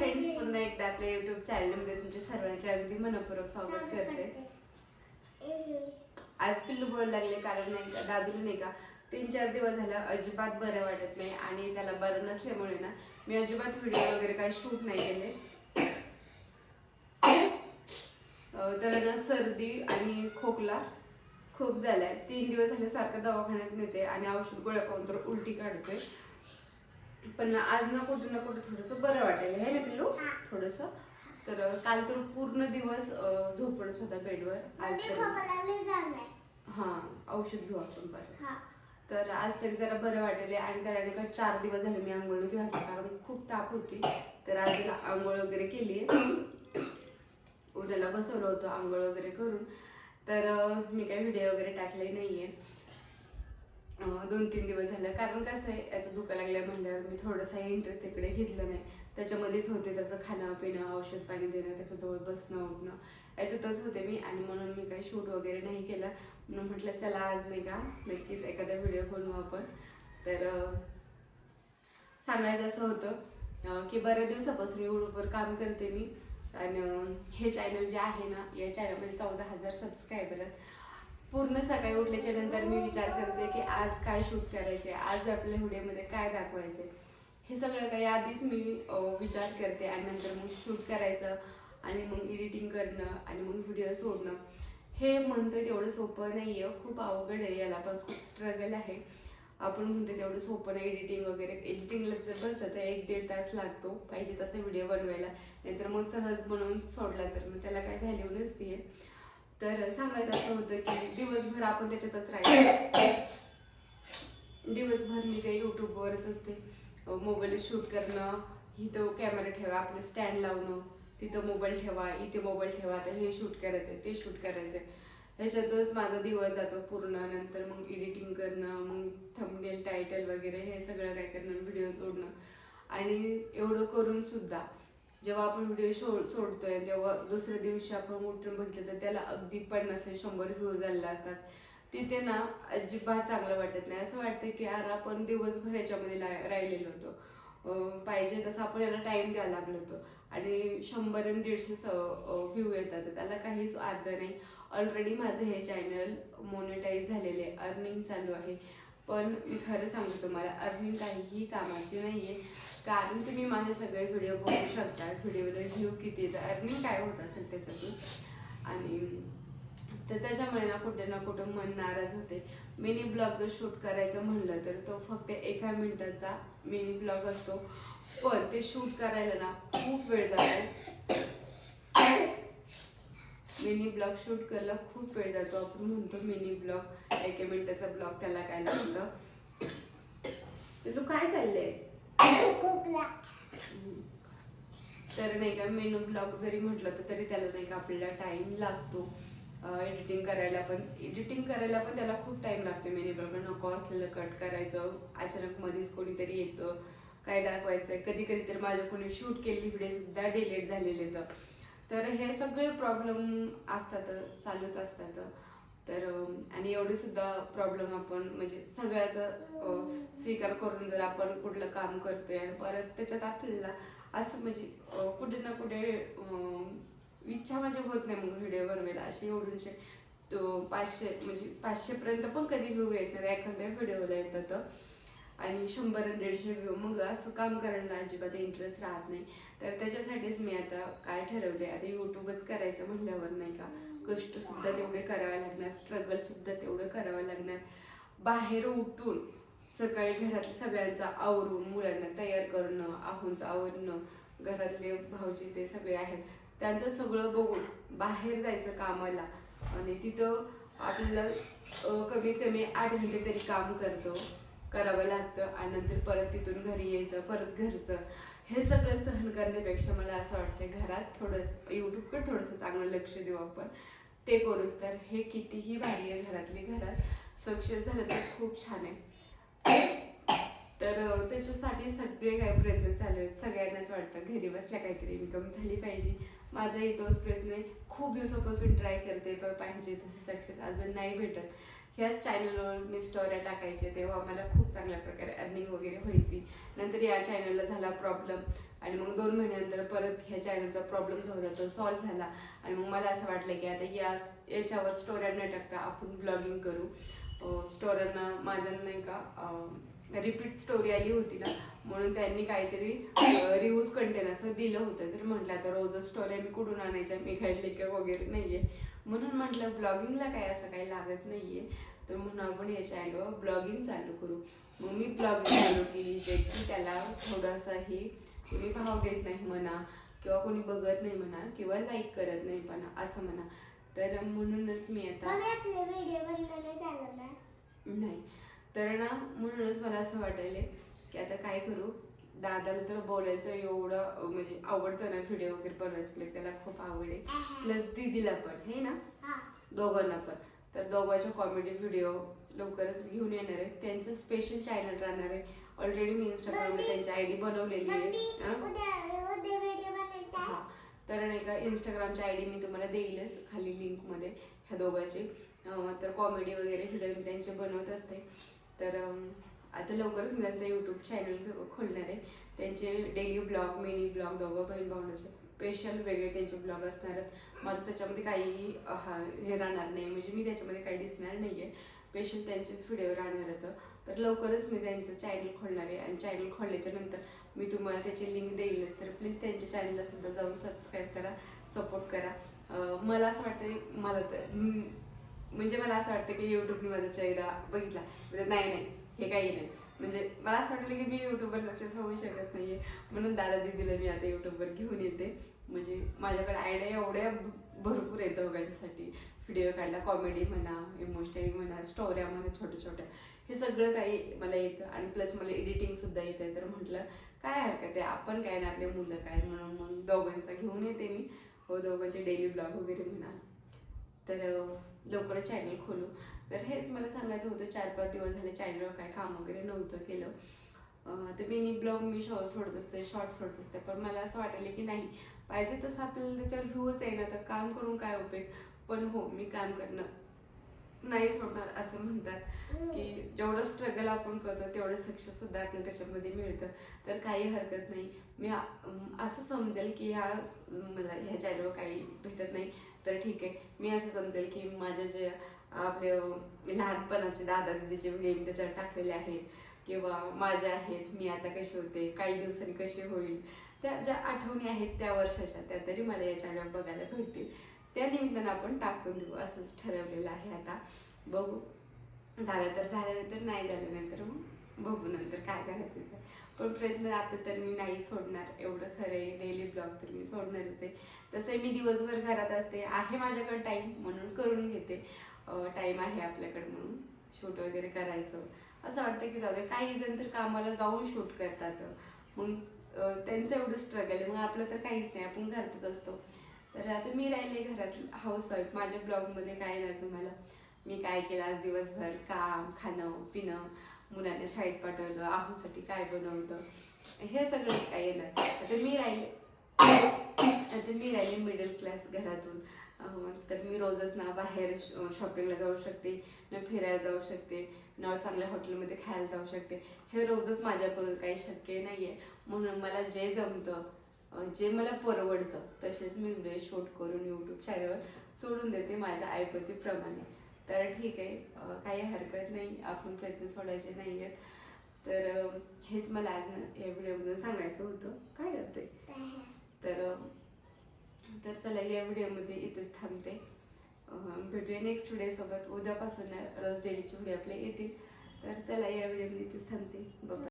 Friends पुन्हा एकदा आपल्या युट्यूब चॅनलमध्ये तुमच्या सर्वांचे अगदी मनपूर्वक स्वागत करते. आज पिल्लू बोलायला लागले कारण नाही का दादूला नाही का तीन चार दिवस झालं अजिबात बरं वाटत नाही आणि त्याला बरं नसल्यामुळे ना मी अजिबात व्हिडिओ वगैरे काही शूट नाही केले. त्याला ना सर्दी आणि खोकला खूप झालाय. तीन दिवस झाले सारखं दवाखान्यात नेते आणि औषध गोळ्या पाहून तर उलटी काढतोय. पण आज ना कुठं ना कुठं थोडंसं बरं वाटायला आहे ना पिल्लू? थोडंसं. तर काल तर पूर्ण दिवस झोपडच होता बेडवर. आज तरी हा औषध घेऊ आपण बरं तर आज तरी जरा बरं वाटेल आणि त्याला नाही का चार दिवस झाले मी आंघोळ घातली कारण खूप ताप होती. तर आज आंघोळ वगैरे केली उद्याला बसवलं होतं आंघोळ वगैरे करून. तर मी काही व्हिडिओ वगैरे टाकले नाहीये. अं, दोन तीन दिवस झालं. कारण कसं आहे याचं दुखा लागलं म्हणल्यावर मी थोडंसं इंटरेस्ट तिकडे घेतलं नाही. त्याच्यामध्येच होते त्याचं खाणं पिणं औषध पाणी देणं त्याच्याजवळ बसणं उठणं. याच्यातच होते मी आणि म्हणून मी काही शूट वगैरे नाही केला. म्हणून म्हटलं चला आज नाही का? नक्कीच एखादा व्हिडिओ बनवू आपण. तर सांगायचं असं होतं की बऱ्याच दिवसापासून यूट्यूबवर काम करते मी. आणि हे चॅनल जे आहे ना या चॅनलमध्ये चौदा हजार सबस्क्रायबर आहेत. पूर्ण सकाळी उठल्याच्या नंतर मी विचार करते की आज काय शूट करायचे आज आपल्या व्हिडिओमध्ये काय दाखवायचे हे सगळं काही आधीच मी विचार करते आणि नंतर मग शूट करायचं आणि मग एडिटिंग करणं आणि मग व्हिडिओ सोडणं. हे म्हणतोय तेवढं सोपं नाही आहे खूप अवघड आहे. याला पण खूप स्ट्रगल आहे. आपण म्हणतो तेवढं सोपं नाही एडिटिंग वगैरे. एडिटिंगला जर बसलं तर एक दीड तास लागतो. पाहिजे तसा व्हिडिओ बनवायला. नाहीतर मग सहज बनवून सोडला तर. मग त्याला काही व्हॅल्यू नसते तर सांगायचं असं होतं की दिवसभर आपण त्याच्यातच राहायचं. दिवसभर मी ते यूट्यूबवरच असते. मोबाईल शूट करणं इथं कॅमेरा ठेवा आपलं स्टँड लावणं तिथं मोबाईल ठेवा इथे मोबाईल ठेवा आता हे शूट करायचं ते शूट करायचं ह्याच्यातच माझा दिवस जातो पूर्ण. नंतर मग एडिटिंग करणं मग थंबनेल टायटल वगैरे हे सगळं काय करणं व्हिडिओ सोडणं आणि एवढं करून सुद्धा जेव्हा आपण व्हिडिओ शो सोडतोय तेव्हा दुसऱ्या दिवशी आपण उठून बघितलं तर त्याला अगदी पन्नास शंभर व्ह्यू झालेला असतात. तिथे ना अजिबात चांगलं वाटत नाही. असं वाटतं की यार आपण दिवसभर याच्यामध्ये ला- राहिलेलो होतो. पाहिजे तसं आपण याला टाईम द्यायला लागलो होतो. आणि शंभर आणि दीडशे स व्ह्यू येतात. त्याला काहीच अर्थ नाही. ऑलरेडी माझं हे चॅनल मोनिटाईज झालेले आहे. अर्निंग चालू आहे. पण मी खरं सांगतो तुम्हाला अर्निंग काहीही कामाची नाही आहे कारण तुम्ही माझे सगळे व्हिडिओ बघू शकता. व्हिडिओला व्ह्यू किती येतं. अर्निंग काय होत असेल त्याच्यातून? आणि तर त्याच्यामुळे ना कुठे ना कुठं मन नाराज होते. मिनी ब्लॉग जर शूट करायचं म्हणलं तर तो फक्त एका मिनिटाचा मिनी ब्लॉग असतो. पण ते शूट करायला ना खूप वेळ जातो. मिनी ब्लॉग शूट करायला खूप वेळ जातो. आपण म्हणतो मिनी ब्लॉग. एक मिनिटाचा ब्लॉग त्याला काय लागतं तुला काय चाललंय? तर नाही का मेनू ब्लॉग जरी म्हटलं तर तरी त्याला नाही का आपल्याला टाइम लागतो. एडिटिंग करायला पण. एडिटिंग करायला पण त्याला खूप टाइम लागतो. मेनी ब्लॉग नको असलेलं कट करायचं. अचानक मध्येच कोणीतरी येतं. काय दाखवायचं कधी कधी तर माझ्या कोणी शूट केलेली व्हिडिओ सुद्धा डिलेट झालेले तर तर हे सगळे प्रॉब्लेम असतात चालूच असतात तर आणि एवढे सुद्धा प्रॉब्लेम आपण म्हणजे सगळ्याचा स्वीकार करून जर आपण कुठलं काम करतोय आणि परत त्याच्यात आपल्याला असं म्हणजे कुठे ना कुठे इच्छा म्हणजे होत नाही मग व्हिडिओ बनवायला. असे एवढूनशे तो पाचशे म्हणजे पाचशेपर्यंत पण कधी व्ह्यू येत नाही. एखाद्या व्हिडिओला येतात आणि शंभर आणि दीडशे व्ह्यू मग असं काम करायला अजिबात इंटरेस्ट राहत नाही. तर त्याच्यासाठीच मी आता काय ठरवले आता यूट्यूबच करायचं म्हणल्यावर नाही का कष्ट सुद्धा तेवढे करावे लागणार स्ट्रगल सुद्धा तेवढं करावं लागणार. बाहेर उठून सकाळी घरातल्या सगळ्यांचा आवरून मुलांना तयार करणं आहूंचं आवरणं घरातले भाऊजी ते सगळे आहेत त्यांचं सगळं बघून बाहेर जायचं कामाला. आणि तिथं आपल्याला कमीत कमी आठ घंटे तरी काम करतो. करावं लागतं आणि नंतर परत तिथून घरी यायचं परत घरचं. हे सगळं सहन करण्यापेक्षा मला असं वाटतं घरात थोडं यूट्यूबकडे थोडंसं चांगलं लक्ष देऊ आपण. ते करूच. तर हे कितीही भारी आहे घरातली घरात सक्सेस झालं तर खूप छान आहे. तर त्याच्यासाठी सगळे काही प्रयत्न चालू आहेत. सगळ्यांनाच वाटतं घरी बसल्या काहीतरी इन्कम झाली पाहिजे. माझाही तोच प्रयत्न आहे. खूप दिवसापासून ट्राय करते पण पाहिजे तसे सक्सेस अजून नाही भेटत. ह्याच चॅनलवर मी स्टोऱ्या टाकायचे तेव्हा मला खूप चांगल्या प्रकारे अर्निंग वगैरे व्हायची. नंतर या चॅनलला झाला प्रॉब्लेम आणि मग दोन महिन्यानंतर परत ह्या चॅनलचा प्रॉब्लेम जो होता तो सॉल्व्ह झाला. आणि मग मला असं वाटलं की आता या याच्यावर स्टोऱ्या न टाकता आपण ब्लॉगिंग करू. स्टोऱ्यांना माझ्या नाही का रिपीट स्टोरी आली होती ना म्हणून त्यांनी काहीतरी रिव्ह्यूज कंटेन असं दिलं होतं. तर म्हटलं आता रोजच स्टोरी मी कुठून आणायच्या? मी काही लेखक वगैरे नाहीये. म्हणून म्हटलं ब्लॉगिंगला काय असं काही लागत नाहीये. तर म्हणून आपण या चॅनलवर ब्लॉगिंग चालू करू. मग मी ब्लॉगिंग चालू केली जे की त्याला थोडासाही कोणी भाव देत नाही म्हणा किंवा कोणी बघत नाही म्हणा किंवा लाईक करत नाही म्हणा असं म्हणा. तर म्हणूनच मी आता नाही तर ना म्हणूनच मला असं वाटायले की आता काय करू? दादाला तर बोलायचं एवढं म्हणजे आवडतं ना व्हिडिओ वगैरे बनवायचं त्याला खूप आवड आहे. प्लस दीदीला पण हे ना? दोघांना पण. तर दोघांच्या कॉमेडी व्हिडिओ लवकरच घेऊन येणार आहे त्यांचं स्पेशल चॅनल राहणार आहे. ऑलरेडी मी इंस्टाग्रामला मम्मी- त्यांची आय डी बनवलेली आहे. हं? तर नाही का इंस्टाग्रामची आय डी मी तुम्हाला देईलच खाली लिंकमध्ये ह्या दोघांची. तर कॉमेडी वगैरे व्हिडिओ मी त्यांचे बनवत असते. तर आता लवकरच मी त्यांचं यूट्यूब चॅनल खोलणार आहे. त्यांचे डेली ब्लॉग मिनी ब्लॉग दोघं बहीण भावनाचे स्पेशल वेगळे त्यांचे ब्लॉग असणार आहेत. माझं त्याच्यामध्ये काहीही हा हे राहणार नाही. म्हणजे मी त्याच्यामध्ये काही दिसणार नाही आहे स्पेशल त्यांचेच व्हिडिओ राहणार होतं तर लवकरच मी त्यांचं चॅनल खोलणार आहे. आणि चॅनल खोलल्याच्या नंतर मी तुम्हाला त्याची लिंक देईलच. तर प्लीज त्यांच्या चॅनलला सुद्धा जाऊन सबस्क्राईब करा सपोर्ट करा. मला असं वाटतं मला तर म्हणजे मला असं वाटतं की यूट्यूबने माझा चेहरा बघितला. नाही नाही हे काही नाही. म्हणजे मला असं वाटलं की मी यूट्यूबवर सक्सेस होऊ शकत नाहीये. म्हणून दादा दिदीला मी आता यूट्यूबवर घेऊन येते. म्हणजे माझ्याकडे आयडिया एवढ्या भरपूर आहेत दोघांसाठी. व्हिडिओ काढला कॉमेडी म्हणा इमोशनल म्हणा स्टोऱ्या म्हणा छोट्या छोट्या हे सगळं काही मला येतं. आणि प्लस मला एडिटिंग सुद्धा आहे तर म्हटलं काय हरकत आहे? आपण काय ना आपले मुलं काय? म्हणून मग दोघांचा घेऊन येते मी. हो दोघांचे डेली ब्लॉग वगैरे म्हणा. तर लवकरच चॅनल खोलू. तर हेच मला सांगायचं होतं चार पाच दिवस झाले चॅनलवर काय काम वगैरे नव्हतं केलं. तर मी ब्लॉग मी शॉ सोडत असते शॉर्ट सोडत असते. पण मला असं वाटलं की नाही पाहिजे तसं आपल्याला त्याच्यावर व्ह्यूच आहे ना तर काम करून काय उपयोग? पण हो मी काम करणं नाही सोडणार असं म्हणतात की जेवढं स्ट्रगल आपण करतो तेवढं सक्सेस सुद्धा आपल्याला त्याच्यामध्ये मिळतं. तर काही हरकत नाही. मी असं समजेल की ह्या मला ह्या चॅनलवर काही भेटत नाही. तर ठीक आहे. मी असं समजेल की माझ्या जे आपले लहानपणाचे दादा दिदीचे व्हिडिओ त्याच्यावर टाकलेले आहेत किंवा माझ्या आहेत मी आता कसे होते काही दिवसांनी कशी होईल त्या ज्या आठवणी आहेत त्या वर्षाच्या त्या तरी मला या चॅनलवर बघायला भेटतील. त्या निमित्तानं आपण टाकून देऊ असंच ठरवलेलं आहे आता. बघू. झालं तर झालं नाही तर नाही झालं नाही तर मग बघू नंतर काय करायचं तर पण प्रयत्न आता तर मी नाही सोडणार. एवढं खरं आहे डेली ब्लॉग तर मी सोडणारच आहे. तसंही मी दिवसभर घरात असते. आहे माझ्याकडे टाईम म्हणून करून घेते. टाईम आहे आपल्याकडे म्हणून शूट वगैरे करायचं. असं वाटतं की जाऊ दे काही जण तर कामाला जाऊन शूट करतात. मग त्यांचं एवढं स्ट्रगल आहे. मग आपलं तर काहीच नाही. आपण घरातच असतो. तर आता मी राहिले घरात हाऊसवाईफ माझ्या ब्लॉगमध्ये काय येणार तुम्हाला? मी काय केलं आज दिवसभर? काम खाणं पिणं. मुलांना शाळेत पाठवलं आहोसाठी काय बनवलं हे सगळंच काय येणार? आता मी राहिले. आता मी राहिले मिडल क्लास घरातून. तर मी रोजच ना बाहेर शॉपिंगला जाऊ शकते न फिरायला जाऊ शकते न चांगल्या हॉटेलमध्ये खायला जाऊ शकते. हे रोजच माझ्याकडून काही शक्य नाही आहे म्हणून मला जे जमतं जे मला परवडतं तसेच मी व्हिडिओ शूट करून यूट्यूब चॅनलवर सोडून देते माझ्या ऐपतीप्रमाणे तर ठीक आहे काही हरकत नाही आपण प्रयत्न सोडायचे नाही आहेत तर हेच मला आज या व्हिडिओमधून सांगायचं होतं. काय करते तर तर चला या व्हिडिओमध्ये इथेच थांबते. भेटूया नेक्स्ट व्हिडिओसोबत उद्यापासून रोज डेलीचे व्हिडिओ आपले येतील. तर चला या व्हिडिओमध्ये इथेच थांबते. बघा